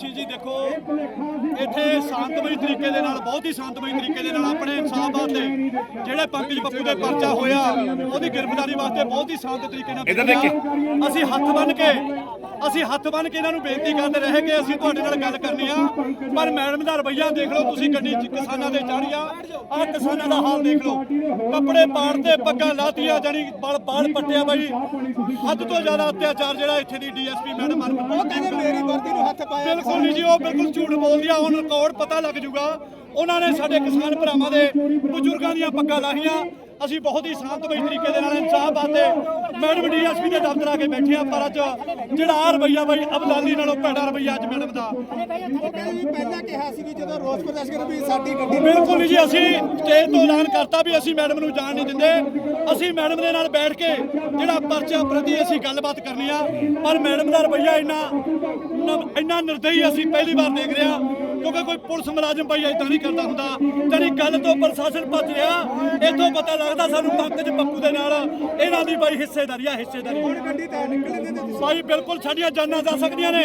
ਅਸੀਂ ਜੀ ਦੇਖੋ ਇੱਥੇ ਸ਼ਾਂਤਮਈ ਤਰੀਕੇ ਦੇ ਨਾਲ ਬਹੁਤ ਹੀ ਸ਼ਾਂਤਮਈ ਤਰੀਕੇ ਦੇ ਨਾਲ ਆਪਣੇ ਇਨਸਾਫ ਵਾਸਤੇ ਜਿਹੜੇ ਪੰਕਜ ਬੱਪੂ ਦੇ ਪਰਚਾ ਹੋਇਆ ਉਹਦੀ ਗ੍ਰਿਫਤਾਰੀ ਵਾਸਤੇ ਬਹੁਤ ਹੀ ਸ਼ਾਂਤ ਤਰੀਕੇ ਨਾਲ ਇੱਧਰ ਦੇਖ। ਅਸੀਂ ਹੱਥ ਬੰਨ ਕੇ ਅਸੀਂ ਹੱਥ ਬੰਨ ਕੇ ਇਹਨਾਂ ਨੂੰ ਬੇਨਤੀ ਕਰਦੇ ਰਹੇ ਕਿ ਅਸੀਂ ਤੁਹਾਡੇ ਨਾਲ ਗੱਲ ਕਰਨੀ ਆ। ਪਰ ਮੈਡਮ ਦਾ ਰਵੱਈਆ ਦੇਖ ਲਓ ਤੁਸੀਂ ਗੱਡੀ 'ਚ ਕਿਸਾਨਾਂ ਦੇ ਚਾੜੀ ਆ ਆਹ ਕਿਸਾਨਾਂ ਦਾ ਹਾਲ ਦੇਖ ਲਓ। ਕੱਪੜੇ ਪਾੜਦੇ ਪੱਗਾਂ ਲਾਤੀਆਂ ਜਾਨੀ ਬਲ ਬਾਲ ਪੱਟਿਆ ਬਾਈ। ਹੱਦ ਤੋਂ ਜ਼ਿਆਦਾ ਅਤਿਆਚਾਰ ਜਿਹੜਾ ਇੱਥੇ ਦੀ ਡੀਐਸਪੀ ਮੈਡਮ ਹਰਮਨ ਉਹ ਕਹਿੰਦੇ ਮੇਰੀ ਵਰਦੀ ਨੂੰ ਹੱਥ ਪਾਇਆ। ਨਹੀਂ ਜੀ ਉਹ ਬਿਲਕੁਲ ਝੂਠ ਬੋਲਦੀ ਆ ਹੁਣ ਰਿਕਾਰਡ ਪਤਾ ਲੱਗ ਜੂਗਾ। ਉਹਨਾਂ ਨੇ ਸਾਡੇ ਕਿਸਾਨ ਭਰਾਵਾਂ ਦੇ ਬਜ਼ੁਰਗਾਂ ਦੀਆਂ ਪੱਗਾਂ ਲਾਹੀਆਂ। ਅਸੀਂ ਬਹੁਤ ਹੀ ਸ਼ਾਂਤਮਈ ਤਰੀਕੇ ਦੇ ਨਾਲ ਇਨਸਾਫ ਆਤੇ ਮੈਡਮ ਡੀਐਸਪੀ ਦੇ ਦਫ਼ਤਰ ਆ ਕੇ ਬੈਠੇ ਆ ਪਰ ਅੱਜ ਜਿਹੜਾ ਆ ਰਵਈਆ ਬਾਈ ਅਬਦਾਲੀ ਨਾਲੋਂ ਭੈੜਾ ਰਵਈਆ ਅੱਜ ਮੈਡਮ ਦਾ। ਪਹਿਲਾਂ ਕਿਹਾ ਸੀ ਵੀ ਜਦੋਂ ਰੋਸ ਪ੍ਰਦਰਸ਼ਨ ਕਰ ਵੀ ਸਾਡੀ ਗੱਡੀ ਬਿਲਕੁਲ ਜੀ ਅਸੀਂ ਸਟੇਜ ਤੋਂ ਐਲਾਨ ਕਰਤਾ ਵੀ ਅਸੀਂ ਮੈਡਮ ਨੂੰ ਜਾਣ ਨਹੀਂ ਦਿੰਦੇ। ਅਸੀਂ ਮੈਡਮ ਦੇ ਨਾਲ ਬੈਠ ਕੇ ਜਿਹੜਾ ਪਰਚਾ ਪ੍ਰਤੀ ਅਸੀਂ ਗੱਲਬਾਤ ਕਰਨੀ ਆ ਪਰ ਮੈਡਮ ਦਾ ਰਵਈਆ ਇੰਨਾ ਇੰਨਾ ਨਿਰਦਈ ਅਸੀਂ ਪਹਿਲੀ ਵਾਰ ਦੇਖ ਰਹੇ ਕਿਉਂਕਿ ਕੋਈ ਪੁਲਿਸ ਮੁਲਾਜ਼ਮ ਭਾਈ ਇਦਾਂ ਨਹੀਂ ਕਰਦਾ ਹੁੰਦਾ। ਜਿਹੜੀ ਗੱਲ ਤੋਂ ਪ੍ਰਸ਼ਾਸਨ ਭੱਜ ਰਿਹਾ ਇਥੋਂ ਪਤਾ ਲੱਗਦਾ ਸਾਨੂੰ ਪੰਕਜ ਪੱਪੂ ਦੇ ਨਾਲ ਇਹਨਾਂ ਦੀ ਬਾਈ ਹਿੱਸੇਦਾਰੀ ਆ ਹਿੱਸੇਦਾਰੀ। ਭਾਈ ਬਿਲਕੁਲ ਸਾਡੀਆਂ ਜਾਨਾਂ ਜਾ ਸਕਦੀਆਂ ਨੇ।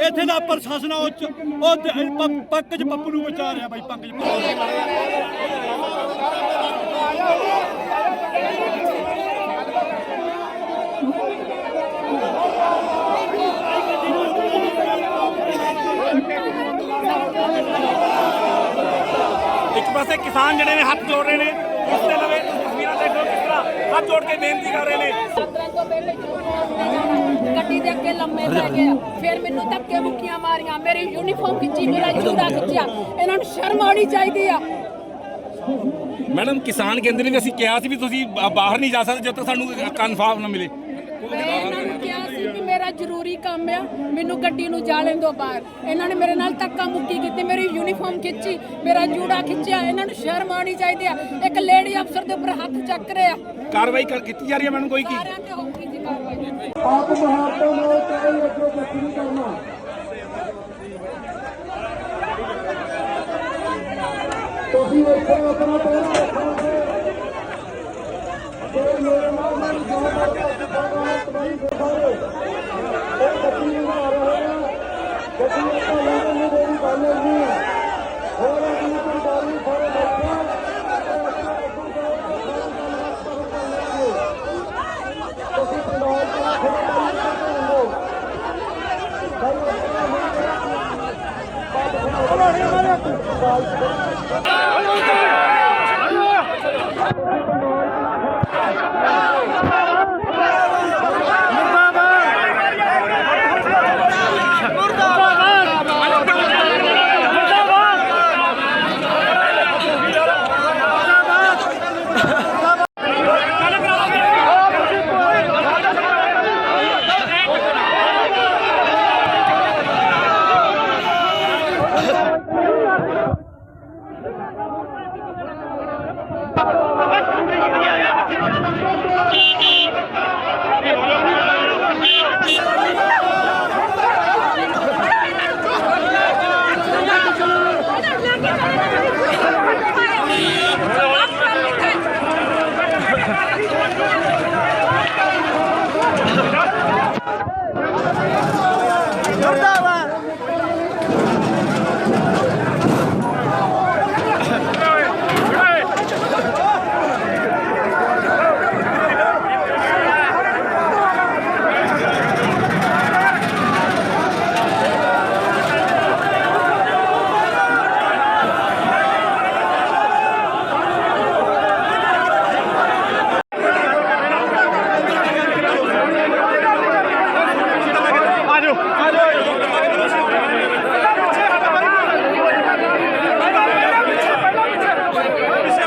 ਇੱਥੇ ਦਾ ਪ੍ਰਸ਼ਾਸਨ ਆ ਉਹ ਚ- ਉਹ ਦ- ਪ- ਪੰਕਜ ਪੱਪੂ ਨੂੰ ਵਿਚਾਰ ਰਿਹਾ ਬਾਈ ਪੰਕਜ ਪੱਪੂ ਇੱਕ ਪਾਸੇ ਕਿਸਾਨ ਜਿਹੜੇ ਨੇ ਹੱਥ ਜੋੜ ਰਹੇ ਨੇ, ਉਸ ਦੇ ਲਵੇ ਤਸਵੀਰਾਂ ਦੇਖੋ ਕਿਸ ਤਰ੍ਹਾਂ ਹੱਥ ਜੋੜ ਕੇ ਬੇਨਤੀ ਕਰ ਰਹੇ ਨੇ। ਸਤਰਾਂ ਤੋਂ ਪਹਿਲੇ ਗੱਡੀ ਦੇ ਅੱਗੇ ਲੰਮੇ ਪੈ ਗਿਆ ਫਿਰ ਮੈਨੂੰ ਧੱਕੇ ਮੁੱਕੀਆਂ ਮਾਰੀਆਂ। ਮੇਰੀ ਯੂਨੀਫਾਰਮ ਖਿੱਚੀ ਮੇਰਾ ਜੂੜਾ ਖਿੱਚਿਆ। ਇਹਨਾਂ ਨੂੰ ਸ਼ਰਮ ਆਉਣੀ ਚਾਹੀਦੀ ਆ। ਮੈਡਮ ਕਿਸਾਨ ਕਹਿੰਦੇ ਨੇ ਵੀ ਅਸੀਂ ਕਿਹਾ ਸੀ ਵੀ ਤੁਸੀਂ ਬਾਹਰ ਨਹੀਂ ਜਾ ਸਕਦੇ ਜਦ ਤੱਕ ਸਾਨੂੰ ਕਨਫਰਮ ਨਾ ਮਿਲੇ। ਮੈਂ ਇਹਨਾਂ ਨੂੰ ਕਿਹਾ ਸੀ ਕਿ ਮੇਰਾ ਜ਼ਰੂਰੀ ਕੰਮ ਆ। ਮੈਨੂੰ ਗੱਡੀ ਨੂੰ ਜਾ ਲੈਣ ਦਿਓ ਬਾਹਰ। ਇਹਨਾਂ ਨੇ ਮੇਰੇ ਨਾਲ ਧੱਕਾ ਮੁੱਕੀ ਕੀਤੀ ਮੇਰੀ ਯੂਨੀਫਾਰਮ ਖਿੱਚੀ ਮੇਰਾ ਜੂੜਾ ਖਿੱਚਿਆ। ਇਹਨਾਂ ਨੂੰ ਸ਼ਰਮ ਆਉਣੀ ਚਾਹੀਦੀ ਆ। ਇੱਕ ਲੇਡੀ ਅਫਸਰ ਦੇ ਉੱਪਰ ਹੱਥ ਚੱਕ ਰਹੇ। ਕਾਰਵਾਈ ਕਰ- ਕੀਤੀ ਜਾ ਰਹੀ ਹੈ ਮੈਡਮ ਕੋਈ ਕੀ? ਆਪ ਮਹਾਤਮਾ ਨੂੰ ਕੋਈ ਅੱਗੋਂ ਬੱਚੀ ਨਹੀਂ ਕਰਨਾ। ਤੁਸੀਂ ਇੱਥੇ ਆਪਣਾ ਪਹਿਰਾ ਰੱਖੋਗੇ। ਤੇ ਮੇਰੇ ਨਾਲ ਨਾਲ ਜੋ ਬਾਤ ਸਿਖਾਉਣਾ ਤਬਾਈ ਸਾਰੇ ਉਹ ਨੂੰ ਆ ਰਹੇ। ਆ ਗੱਡੀ ਉੱਤੇ ਲੈਣ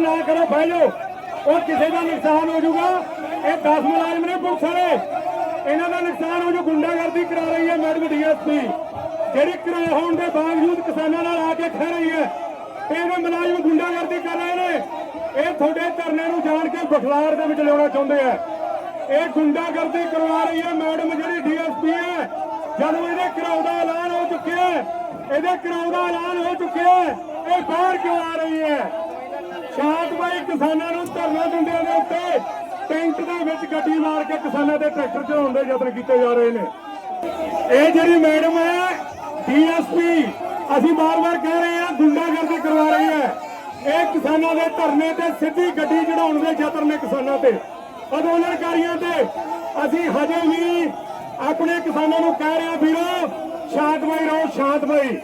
ਨਾ ਕਰੋ, ਬਹਿ ਜਾਓ। ਉਹ ਕਿਸੇ ਦਾ ਨੁਕਸਾਨ ਹੋ ਜਾਊਗਾ। ਇਹ 10 ਮੁਲਾਜ਼ਮ ਨੇ ਪੁਲਿਸ ਵਾਲੇ। ਇਹਨਾਂ ਦਾ ਨੁਕਸਾਨ ਹੋ ਜਾਊ ਗੁੰਡਾਗਰਦੀ ਕਰਾ ਰਹੀ ਹੈ ਮੈਡਮ ਡੀਐਸਪੀ। ਜਿਹੜੀ ਕਿਰਾਇਆ ਹੋਣ ਦੇ ਬਾਵਜੂਦ ਕਿਸਾਨਾਂ ਨਾਲ ਆ ਕੇ ਖੜ ਰਹੀ ਹੈ। ਇਹਦੇ ਮੁਲਾਜ਼ਮ ਗੁੰਡਾਗਰਦੀ ਕਰ ਰਹੇ ਨੇ। ਇਹ ਤੁਹਾਡੇ ਧਰਨੇ ਨੂੰ ਜਾਣ ਕੇ ਬਖਲਾਰ ਦੇ ਵਿੱਚ ਲਿਆਉਣਾ ਚਾਹੁੰਦੇ ਆ। ਇਹ ਗੁੰਡਾਗਰਦੀ ਕਰਵਾ ਰਹੀ ਹੈ ਮੈਡਮ ਜਿਹੜੀ ਡੀਐਸਪੀ ਹੈ। ਜਦੋਂ ਇਹਦੇ ਕਰਾਉ ਦਾ ਐਲਾਨ ਹੋ ਚੁੱਕਿਆ ਹੈ, ਇਹਦੇ ਕਰਾਉ ਦਾ ਐਲਾਨ ਹੋ ਚੁੱਕਿਆ ਹੈ, ਇਹ ਬਾਹਰ ਕਿਉਂ ਆ ਰਹੀ ਹੈ? ਸ਼ਾਂਤਮਈ ਕਿਸਾਨਾਂ ਨੂੰ ਧਰਨਾ ਦਿੰਦਿਆਂ ਦੇ ਉੱਤੇ ਟੈਂਕ ਦੇ ਵਿੱਚ ਗੱਡੀ ਮਾਰ ਕੇ ਕਿਸਾਨਾਂ ਦੇ ਟਰੈਕਟਰ ਚੜਾਉਣ ਦੇ ਯਤਨ ਕੀਤੇ ਜਾ ਰਹੇ ਨੇ। ਇਹ ਜਿਹੜੀ ਮੈਡਮ ਹੈ, ਡੀਐਸਪੀ, ਅਸੀਂ ਬਾਰ-ਬਾਰ ਕਹਿ ਰਹੇ ਹਾਂ, ਗੁੰਡਾਗਰਦੀ ਕਰਵਾ ਰਹੀ ਹੈ। ਇਹ ਕਿਸਾਨਾਂ ਦੇ ਧਰਨੇ ਤੇ ਸਿੱਧੀ ਗੱਡੀ ਚੜਾਉਣ ਦੇ ਯਤਨ ਨੇ ਕਿਸਾਨਾਂ ਤੇ। ਅੰਦੋਲਨਕਾਰੀਆਂ ਤੇ ਅਸੀਂ ਹਜੇ ਵੀ ਆਪਣੇ ਕਿਸਾਨਾਂ ਨੂੰ ਕਹਿ ਰਹੇ ਹਾਂ, ਵੀਰੋ ਸ਼ਾਂਤਮਈ ਰਹੋ ਸ਼ਾਂਤਮਈ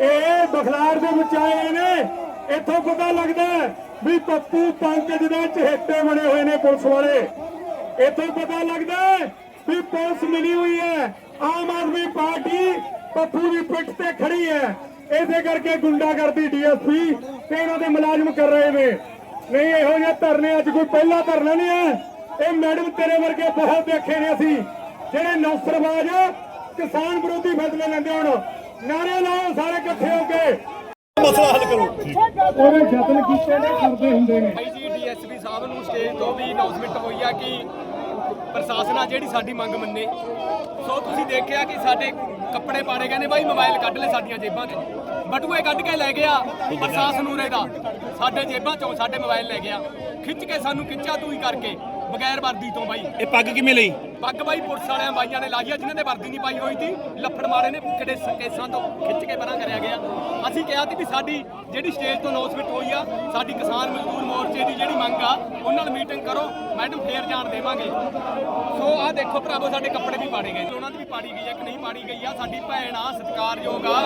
ਇਹ ਬਖਲਾਰ ਦੇ ਵਿੱਚ ਆਏ ਨੇ। ਇੱਥੋਂ ਪਤਾ ਲੱਗਦਾ ਵੀ ਪੱਪੂ ਪੰਕਜ ਦੇ ਚਹੇਤੇ ਬਣੇ ਹੋਏ ਨੇ ਪੁਲਿਸ ਵਾਲੇ। ਇੱਥੋਂ ਪਤਾ ਲੱਗਦਾ ਵੀ ਪੁਲਿਸ ਮਿਲੀ ਹੋਈ ਹੈ। ਆਮ ਆਦਮੀ ਪਾਰਟੀ ਪੱਪੂ ਦੀ ਪਿੱਠ ਤੇ ਖੜੀ ਹੈ। ਇਸੇ ਕਰਕੇ ਗੁੰਡਾਗਰਦੀ ਡੀਐਸਪੀ ਤੇ ਇਹਨਾਂ ਦੇ ਮੁਲਾਜ਼ਮ ਕਰ ਰਹੇ ਨੇ। ਨਹੀਂ, ਇਹੋ ਜਿਹੇ ਧਰਨੇ ਅੱਜ ਕੋਈ ਪਹਿਲਾ ਧਰਨਾ ਨਹੀਂ ਹੈ। ਇਹ ਮੈਡਮ ਤੇਰੇ ਵਰਗੇ ਬਹੁਤ ਦੇਖੇ ਨੇ ਅਸੀਂ। ਜਿਹੜੇ ਨੌਸਰਬਾਜ਼ ਕਿਸਾਨ ਵਿਰੋਧੀ ਫੈਸਲੇ ਲੈਂਦੇ ਹੁਣ। ਨਾਰੇ ਲਾਓ ਸਾਰੇ ਇਕੱਠੇ ਹੋ ਕੇ। ਮਸਲਾ ਹੱਲ ਕਰੋ। ਉਹਦੇ ਯਤਨ ਕੀਤੇ ਨੇ ਕਰਦੇ ਹੁੰਦੇ ਨੇ। ਭਾਈ ਜੀ ਡੀਐਸਪੀ ਸਾਹਿਬ ਨੂੰ ਸਟੇਜ ਤੋਂ ਵੀ ਅਨਾਉਂਸਮੈਂਟ ਹੋਈ ਆ ਕਿ ਪ੍ਰਸ਼ਾਸਨ ਆ ਜਿਹੜੀ ਸਾਡੀ ਮੰਗ ਮੰਨੇ। ਸੋ ਤੁਸੀਂ ਦੇਖਿਆ ਕਿ ਸਾਡੇ ਕੱਪੜੇ ਪਾੜੇ ਗਏ ਨੇ ਬਾਈ ਮੋਬਾਈਲ ਕੱਢ ਲੈ ਸਾਡੀਆਂ ਜੇਬਾਂ 'ਚ। ਬਟੂਏ ਕੱਢ ਕੇ ਲੈ ਗਿਆ ਪ੍ਰਸ਼ਾਸਨ ਉਰੇ ਦਾ। ਸਾਡੇ ਜੇਬਾਂ 'ਚੋਂ ਸਾਡੇ ਮੋਬਾਈਲ ਲੈ ਗਿਆ। ਖਿੱਚ ਕੇ ਸਾਨੂੰ ਖਿੱਚਾ ਤੂੰ ਹੀ ਕਰਕੇ ਬਗੈਰ ਵਰਦੀ ਤੋਂ ਬਾਈ। ਇਹ ਪੱਗ ਕਿਵੇਂ ਲਈ? ਪੱਗ ਬਾਈ ਪੁਲਿਸ ਵਾਲਿਆਂ ਬਾਈਆਂ ਨੇ ਲਾਈ ਆ, ਜਿਨ੍ਹਾਂ ਦੇ ਵਰਦੀ ਨਹੀਂ ਪਾਈ ਹੋਈ ਸੀ। ਲੱਫੜ ਮਾਰੇ ਨੇ, ਕਿਹੜੇ ਕੇਸਾਂ ਤੋਂ ਖਿੱਚ ਕੇ ਪਰਾਂ ਕਰਿਆ ਗਿਆ। ਅਸੀਂ ਕਿਹਾ ਸੀ ਵੀ ਸਾਡੀ ਜਿਹੜੀ ਸਟੇਜ ਤੋਂ ਅਨਾਉਂਸਮੈਂਟ ਹੋਈ ਆ, ਸਾਡੀ ਕਿਸਾਨ ਮਜ਼ਦੂਰ ਮੋਰਚੇ ਦੀ ਜਿਹੜੀ ਮੰਗ ਆ, ਉਹਨਾਂ ਨਾਲ ਮੀਟਿੰਗ ਕਰੋ, ਮੈਡਮ ਫੇਰ ਜਾਣ ਦੇਵਾਂਗੇ। ਸੋ ਆਹ ਦੇਖੋ ਭਰਾਵੋ, ਸਾਡੇ ਕੱਪੜੇ ਵੀ ਪਾੜੇ ਗਏ। ਉਹਨਾਂ ਦੀ ਵੀ ਪਾੜੀ ਗਈ ਆ ਕਿ ਨਹੀਂ ਪਾੜੀ ਗਈ ਆ, ਸਾਡੀ ਭੈਣ ਆ, ਸਤਿਕਾਰਯੋਗ ਆ।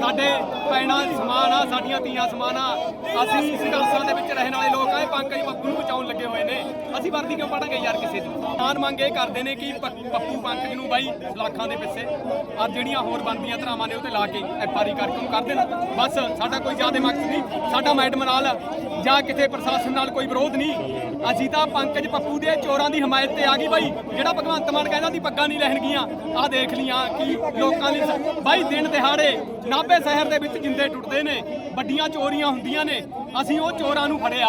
ਸਾਡੇ ਭੈਣਾਂ ਸਮਾਨ ਆ, ਸਾਡੀਆਂ ਧੀਆਂ ਸਮਾਨ ਆ। ਅਸੀਂ ਸੰਘਰਸ਼ਾਂ ਦੇ ਵਿੱਚ ਰਹਿਣ ਵਾਲੇ ਲੋਕ ਆ, ਇਹ ਪੰਕਜ ਪੱਪੂ ਨੂੰ ਬਚਾਉਣ ਲੱਗੇ ਹੋਏ ਨੇ। ਅਸੀਂ ਵਰਦੀ ਕਿਉਂ ਪਾੜਾਂਗੇ ਯਾਰ ਕਿਸੇ ਦੀ? ਮਾਨ ਮੰਗ ਇਹ ਕਰਦੇ ਨੇ ਕਿ ਪੱਪੂ ਪੰਕਜ ਨੂੰ ਬਾਈ ਲੱਖਾਂ ਦੇ ਪਿੱਛੇ ਆ ਜਿਹੜੀਆਂ ਹੋਰ ਬਣਦੀਆਂ ਧਰਾਵਾਂ ਨੇ ਉਹ ਤੇ ਲਾ ਕੇ ਐਫਆਰਈ ਕਰਕੇ ਉਹਨੂੰ ਕਰ ਦੇਣ। ਬਸ, ਸਾਡਾ ਕੋਈ ਜ਼ਿਆਦਾ ਮਕਸਦ ਨਹੀਂ। ਸਾਡਾ ਮੈਡਮ ਨਾਲ ਜਾਂ ਕਿਸੇ ਪ੍ਰਸ਼ਾਸਨ ਨਾਲ ਕੋਈ ਵਿਰੋਧ ਨਹੀਂ। ਅਸੀਂ ਤਾਂ ਪੰਕਜ ਪੱਪੂ ਦੇ ਚੋਰਾਂ ਦੀ ਹਮਾਇਤ ਤੇ ਆ ਗਈ ਬਾਈ। ਜਿਹੜਾ ਭਗਵੰਤ ਮਾਨ ਕਹਿੰਦਾ ਸੀ, ਪੱਗਾਂ ਨਹੀਂ ਲੈਣਗੀਆਂ ਆਹ ਦੇਖ ਲੀਆਂ ਕਿ ਲੋਕਾਂ ਦੀ ਬਾਈ ਦਿਨ ਦਿਹਾੜੇ ਨਾਭੇ ਸ਼ਹਿਰ ਦੇ ਵਿੱਚ ਜਿੰਦੇ ਟੁੱਟਦੇ ਨੇ, ਵੱਡੀਆਂ ਚੋਰੀਆਂ ਹੁੰਦੀਆਂ ਨੇ। ਅਸੀਂ ਉਹ ਚੋਰਾਂ ਨੂੰ ਫੜਿਆ।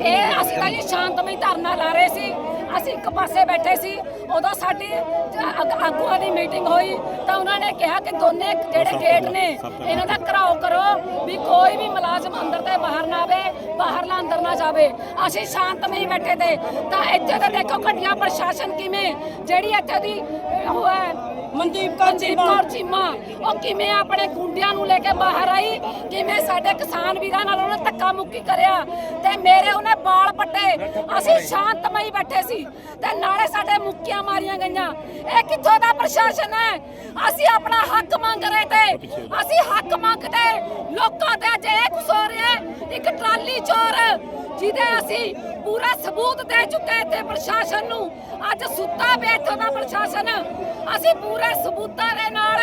ਇਹ ਅਸੀਂ ਤਾਂ ਜੀ ਸ਼ਾਂਤਮਈ ਧਰਨਾ ਲਾ ਰਹੇ ਸੀ। ਅਸੀਂ ਇੱਕ ਪਾਸੇ ਬੈਠੇ ਸੀ ਉਦੋਂ ਸਾਡੀ ਆਗ- ਆਗੂਆਂ ਦੀ ਮੀਟਿੰਗ ਹੋਈ ਤਾਂ ਉਹਨਾਂ ਨੇ ਕਿਹਾ ਕਿ ਦੋਨੇ ਜਿਹੜੇ ਗੇਟ ਨੇ ਇਹਨਾਂ ਦਾ ਘਰਾਓ ਕਰੋ ਵੀ ਕੋਈ ਵੀ ਮੁਲਾਜ਼ਮ ਅੰਦਰ ਤੇ ਬਾਹਰ ਨਾ ਆਵੇ ਬਾਹਰਲਾ ਅੰਦਰ ਨਾ ਜਾਵੇ। ਅਸੀਂ ਸ਼ਾਂਤਮਈ ਬੈਠੇ ਤੇ ਤਾਂ ਇੱਥੇ ਤਾਂ ਦੇਖੋ ਘਟੀਆ ਪ੍ਰਸ਼ਾਸਨ ਕਿਵੇਂ ਜਿਹੜੀ ਇੱਥੇ ਦੀ ਅਹ, ਉਹ ਹੈ ਮਨਦੀਪ ਕੌਰ ਚੀਮਾ ਉਹ ਕਿਵੇਂ ਆਪਣੇ ਗੁੰਡਿਆਂ ਨੂੰ ਲੈ ਕੇ ਬਾਹਰ ਆਈ? ਕਿਵੇਂ ਸਾਡੇ ਕਿਸਾਨ ਵੀਰਾਂ ਨਾਲ ਉਹਨੇ ਧੱਕਾ ਮੁੱਕੀ ਕਰਿਆ? ਤੇ ਮੇਰੇ ਉਹਨੇ ਬਾਲ ਪੱਟੇ। ਅਸੀਂ ਸ਼ਾਂਤਮਈ ਬੈਠੇ ਸੀ। ਤੇ ਨਾਲੇ ਸਾਡੇ ਮੁੱਕੀਆਂ ਮਾਰੀਆਂ ਗਈਆਂ। ਇਹ ਕਿੱਥੋਂ ਦਾ ਪ੍ਰਸ਼ਾਸਨ ਹੈ? ਅਸੀਂ ਆਪਣਾ ਹੱਕ ਮੰਗ ਰਹੇ ਤੇ ਅਸੀਂ ਹੱਕ ਮੰਗਦੇ। ਲੋਕਾਂ ਤੇ ਅੱਜ ਹੋ ਰਿਹਾ ਹੈ। ਇੱਕ ਟਰਾਲੀ ਚੋਰ ਜਿਹਦੇ ਅਸੀਂ ਪੂਰਾ ਸਬੂਤ ਦੇ ਚੁੱਕੇ ਤੇ ਪ੍ਰਸ਼ਾਸਨ ਨੂੰ, ਅੱਜ ਸੁੱਤਾ ਪਿਆ ਇੱਥੋਂ ਦਾ ਪ੍ਰਸ਼ਾਸਨ। ਅਸੀਂ ਪੂਰੇ ਸਬੂਤਾਂ ਦੇ ਨਾਲ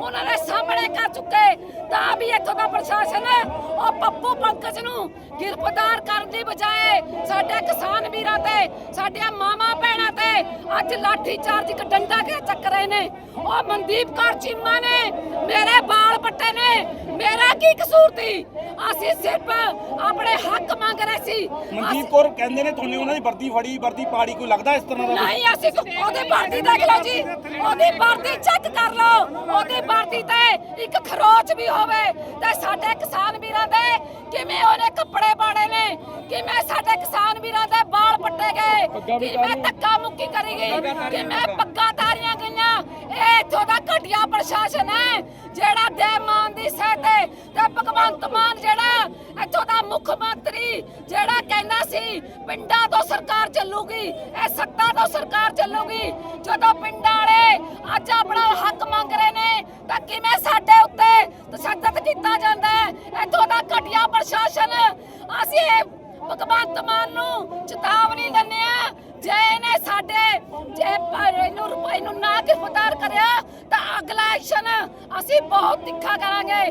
ਉਹਨਾਂ ਦੇ ਸਾਹਮਣੇ ਕਰ ਚੁੱਕੇ ਤਾਂ ਵੀ ਇੱਥੋਂ ਦਾ ਪ੍ਰਸ਼ਾਸਨ ਉਹ ਪੱਪੂ ਪੰਕਜ ਨੂੰ ਗ੍ਰਿਫਤਾਰ ਕਰਨ ਦੀ ਬਜਾਏ ਸਾਡੇ ਕਿਸਾਨ ਵੀਰਾਂ ਤੇ, ਸਾਡੀਆਂ ਮਾਮਾ ਭੈਣਾਂ ਤੇ ਅੱਜ ਲਾਠੀ ਚਾਰਜ ਇੱਕ ਡੰਡਾ ਕੇ ਚੱਕ ਰਹੇ ਨੇ? ਉਹ ਮਨਦੀਪ ਕੌਰ ਚੀਮਾ ਨੇ, ਮੇਰੇ ਬਾਲ ਪੱਟੇ ਨੇ, ਮੇਰਾ ਕੀ ਕਸੂਰ ਸੀ? ਅਸੀਂ ਸਿਰਫ ਆਪਣੇ ਹੱਕ ਮੰਗ ਰਹੇ ਸੀ। ਮਨਦੀਪ ਕੌਰ ਕਹਿੰਦੇ ਨੇ ਤੁਹਾਨੂੰ ਉਹਨਾਂ ਦੀ ਵਰਦੀ ਫੜੀ ਵਰਦੀ ਪਾੜੀ ਕੋਈ ਲੱਗਦਾ ਇਸ ਤਰ੍ਹਾਂ ਦਾ? ਨਹੀਂ ਅਸੀਂ ਕੋ- ਉਹਦੀ ਵਰਦੀ ਦੇਖ ਲਓ ਜੀ। ਉਹਦੀ ਵਰਦੀ ਚੈੱਕ ਕਰ ਲਓ। ਉਹਦੀ ਵਰਦੀ ਤੇ ਇੱਕ ਖਰੋਚ ਵੀ ਹੋਵੇ ਤੇ ਸਾਡੇ ਕਿਸਾਨ ਵੀਰਾਂ ਦੇ ਕਿਵੇਂ ਉਹਨੇ ਕੱਪੜੇ ਪਾੜੇ ਨੇ? ਕਿਵੇਂ ਸਾਡੇ ਕਿਸਾਨ ਵੀਰਾਂ ਦੇ ਵਾਲ ਪੱਟੇ ਗਏ? ਕਿਵੇਂ ਧੱਕਾ ਮੁੱਕੀ ਕਰੀ ਗਈ? ਕਿਵੇਂ ਪੱਗਾਂ ਤਾਰੀਆਂ ਗਈਆਂ? ਇਹ ਇੱਥੋਂ ਦਾ ਘਟੀਆ ਪ੍ਰਸ਼ਾਸਨ ਹੈ। ਜਿਹੜਾ ਦੇ ਦੀ ਸਹਿ ਤੇ ਭਗਵੰਤ ਮਾਨ ਜਿਹੜਾ ਇੱਥੋਂ ਦਾ ਮੁੱਖ ਮੰਤਰੀ ਜਿਹੜਾ ਕਹਿੰਦਾ ਸੀ ਪਿੰਡਾਂ ਤੋਂ ਸਰਕਾਰ ਚੱਲੂਗੀ, ਇਹ ਸੱਤਾ ਤੋਂ ਸਰਕਾਰ ਚੱਲੂਗੀ। ਜਦੋਂ ਪਿੰਡਾਂ ਵਾਲੇ ਅੱਜ ਆਪਣਾ ਹੱਕ ਮੰਗ ਰਹੇ ਨੇ, ਤਾਂ ਕਿਵੇਂ ਸਾਡੇ ਉੱਤੇ ਤਸ਼ੱਦਦ ਕੀਤਾ ਜਾਂਦਾ ਹੈ? ਇੱਥੋਂ ਦਾ ਘਟੀਆ ਪ੍ਰਸ਼ਾਸਨ, ਅਸੀਂ ਭਗਵੰਤ ਮਾਨ ਨੂੰ ਚੇਤਾਵਨੀ ਦਿੰਦੇ ਆ ਜੇ ਇਹਨੇ ਸਾਡੇ, ਜੇ ਪਰ ਇਹਨੂੰ ਰੁਪਏ ਨੂੰ ਨਾ ਗ੍ਰਿਫਤਾਰ ਕਰਿਆ ਐਕਸ਼ਨ ਅਸੀਂ ਬਹੁਤ ਤਿੱਖਾ ਕਰਾਂਗੇ।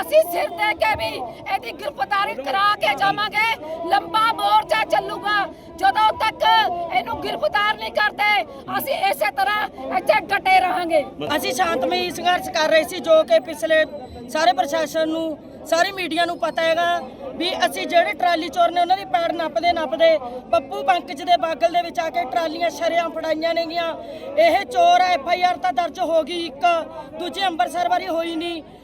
ਅਸੀਂ ਸਿਰ ਦੇ ਕੇ ਵੀ ਇਹਦੀ ਗ੍ਰਿਫਤਾਰੀ ਕਰਾ ਕੇ ਜਾਵਾਂਗੇ। ਲੰਬਾ ਮੋਰਚਾ ਚੱਲੂਗਾ। ਜਦੋਂ ਤੱਕ ਇਹਨੂੰ ਗ੍ਰਿਫਤਾਰ ਨਹੀਂ ਕਰਦੇ, ਅਸੀਂ ਇਸੇ ਤਰ੍ਹਾਂ ਇੱਥੇ ਡਟੇ ਰਹਾਂਗੇ। ਅਸੀਂ ਸ਼ਾਂਤਮਈ ਸੰਘਰਸ਼ ਕਰ ਰਹੇ ਸੀ, ਜੋ ਕਿ ਪਿਛਲੇ ਸਾਰੇ ਪ੍ਰਸ਼ਾਸਨ ਨੂੰ ਸਾਰੇ ਮੀਡੀਆ ਨੂੰ ਪਤਾ ਹੈਗਾ ਵੀ ਅਸੀਂ ਜਿਹੜੇ ਟਰਾਲੀ ਚੋਰ ਨੇ ਉਹਨਾਂ ਦੀ ਪੈੜ ਨੱਪਦੇ ਨੱਪਦੇ ਪੱਪੂ ਪੰਕਜ ਦੇ ਬਾਗਲ ਦੇ ਵਿੱਚ ਆ ਕੇ ਟਰਾਲੀਆਂ ਸ਼ਰਿਆਂ ਫੜਾਈਆਂ ਨੇਗੀਆਂ। ਇਹ ਚੋਰ ਐਫ ਆਈ ਆਰ ਤਾਂ ਦਰਜ ਹੋ ਗਈ ਇੱਕ, ਦੂਜੀ ਅੰਮ੍ਰਿਤਸਰ ਵਾਰੀ ਹੋਈ ਨਹੀਂ।